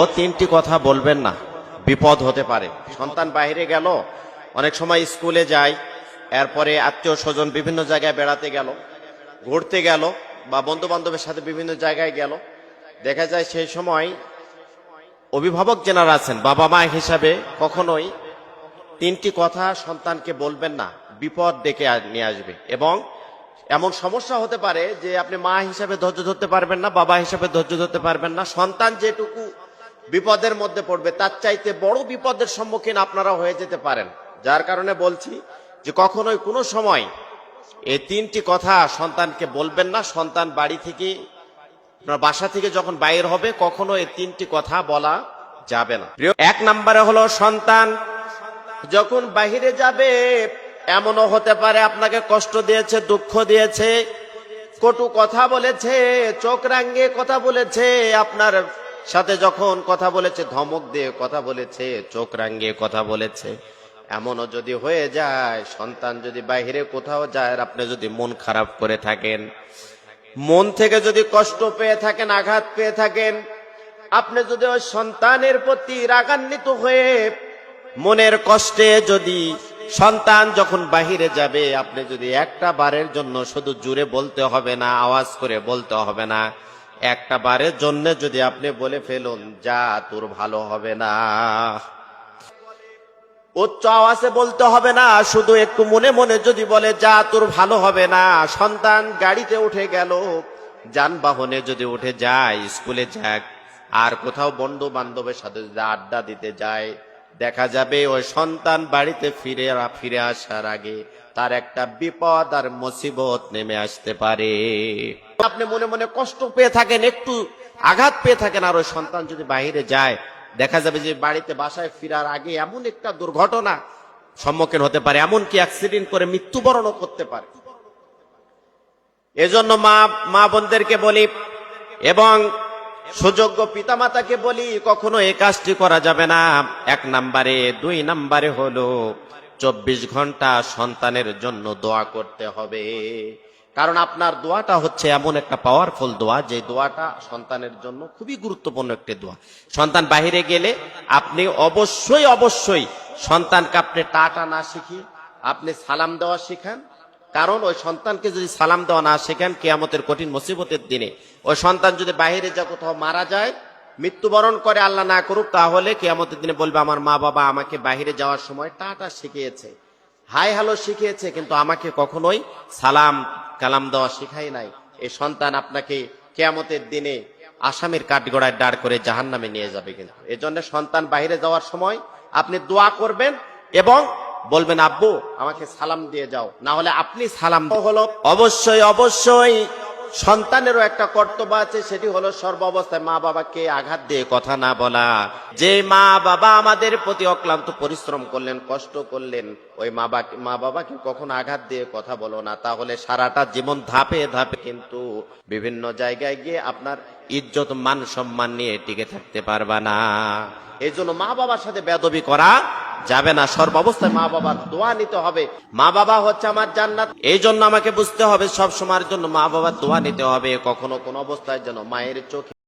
ও তিনটি কথা বলবেন না। বিপদ হতে পারে। সন্তান বাইরে গেল, অনেক সময় স্কুলে যায়, এরপরে আত্মীয় স্বজন বিভিন্ন জায়গায় বেড়াতে গেল, ঘুরতে গেল, বা বন্ধু বান্ধবের সাথে বিভিন্ন জায়গায় গেল। দেখা যায় সেই সময় অভিভাবক যেনারা আছেন, বাবা মা হিসাবে কখনোই তিনটি কথা সন্তানকে বলবেন না, বিপদ ডেকে নিয়ে আসবে। এবং এমন সমস্যা হতে পারে যে আপনি মা হিসাবে ধৈর্য ধরতে পারবেন না, বাবা হিসাবে ধৈর্য ধরতে পারবেন না। সন্তান যেটুকু বিপদের মধ্যে পড়বে। তার চাইতে বড় বিপদের সম্মুখীন আপনারা হয়ে যেতে পারেন। যার কারণে বলছি যে কখনোই কোনো সময় এই তিনটি কথা সন্তানকে বলবেন না। সন্তান বাড়ি থেকে, আপনার বাসা থেকে যখন বাইর হবে, কখনো এই তিনটি কথা বলা যাবে না। এক নম্বরে হলো সন্তান যখন বাহিরে যাবে, এমনও হতে পারে আপনাকে কষ্ট দিয়েছে, দুঃখ দিয়েছে, কটু কথা বলেছে, চোখ রাঙ্গে কথা বলেছে, আপনার সাথে যখন কথা বলেছে, ধমক দিয়ে কথা বলেছে, চোখ রাঙ্গে কথা বলেছে, এমনও যদি হয়ে যায়, সন্তান যদি বাইরে কোথাও যায় আপনি যদি মন খারাপ করে থাকেন, মন থেকে যদি কষ্ট পেয়ে থাকেন, আঘাত পেয়ে থাকেন, আপনি যদি ওই সন্তানের প্রতি রাগান্বিত হয়ে মনের কষ্টে যদি সন্তান যখন বাহিরে যাবে, আপনি যদি একটা বারের জন্য শুধু জুড়ে বলতে হবে না, আওয়াজ করে বলতে হবে না একটা বারের জন্য যদি আপনি বলে ফেলুন, যা, তোর ভালো হবে না। উচ্চ আওয়াজে বলতে হবে না, শুধু একটু মনে মনে যদি বলে, যা, তোর ভালো হবে না। সন্তান গাড়িতে উঠে গেল। যানবাহনে যদি উঠে যায়, স্কুলে যাক, আর কোথাও বন্ধু বান্ধবের সাথে যদি আড্ডা দিতে যায়, দেখা যাবে ওই সন্তান বাড়িতে ফিরে ফিরে আসার আগে তার একটা বিপদ আর মুসিবত নেমে আসতে পারে। আপনি মনে মনে কষ্ট পেয়ে থাকেন, একটু আঘাত পেয়ে থাকেন, আর ওই সন্তান যদি বাইরে যায়, দেখা যাবে যে বাড়িতে বাসায় ফেরার আগে এমন একটা দুর্ঘটনা সম্মুখীন হতে পারে, এমন কি অ্যাক্সিডেন্ট করে মৃত্যুবরণও করতে পারে। এজন্য মা মা বোনদেরকে বলি, এবং সুযোগ্য পিতামাতাকে বলি, কখনো এই কাজটি করা যাবে না। এক নাম্বারে, দুই নাম্বারে হলো, চব্বিশ ঘণ্টা সন্তানের জন্য দোয়া করতে হবে। কারণ আপনার দোয়াটা হচ্ছে এমন একটা পাওয়ারফুল দোয়া, যে দোয়াটা সন্তানের জন্য খুবই গুরুত্বপূর্ণ একটি দোয়া। সন্তান বাহিরে গেলে আপনি অবশ্যই অবশ্যই সন্তানকে আপনি টাটা না শিখিয়ে আপনি সালাম দেওয়া শিখান। কারণ ওই সন্তানকে যদি সালাম দেওয়া না শেখান, কেয়ামতের কঠিন মুসিবতের দিনে। ওই সন্তান যদি বাইরে যা কোথাও মারা যায়, মৃত্যুবরণ করে আল্লাহ না করুক, তাহলে কেয়ামতের দিনে বলবে, আমার মা বাবা আমাকে বাইরে যাওয়ার সময় টাটা শিখিয়েছে। হাই হ্যালো শিখিয়েছে, কিন্তু আমাকে কখনোই সালাম, কালাম দেওয়া শিখাই নাই। এ সন্তান আপনাকে কেয়ামতের দিনে আসামের কাঠগড়ায় দাঁড় করে জাহান নামে নিয়ে যাবে কিন্তু। এজন্য সন্তান বাইরে যাওয়ার সময় আপনি দোয়া করবেন এবং বলবেন, আব্বু, আমাকে সালাম দিয়ে যাও। না হলে আপনি সালাম হলো অবশ্যই অবশ্যই। সন্তানেরও একটা কর্তব্য আছে, সেটি হলো সর্ব অবস্থায় মা বাবাকে আঘাত দিয়ে কথা না বলা। যে মা বাবা আমাদের প্রতি অক্লান্ত পরিশ্রম করলেন, কষ্ট করলেন, ওই মা বাবা মা বাবাকে কখনো আঘাত দিয়ে কথা বলো না। তাহলে সারাটা জীবন ধাপে ধাপে কিন্তু বিভিন্ন জায়গায় গিয়ে আপনার ইজ্জত মান সম্মান নিয়ে টিকে থাকতে পারবা না। এই জন্য মা বাবার সাথে বেদবি করা যাবে না। সর্বাবস্থায় মা বাবার দোয়া নিতে হবে। মা বাবা হচ্ছে আমার জান্নাত। এই জন্য আমাকে বুঝতে হবে সব সময়ের জন্য মা বাবার দোয়া নিতে হবে। কখনো কোন অবস্থায় যেন মায়ের চোখে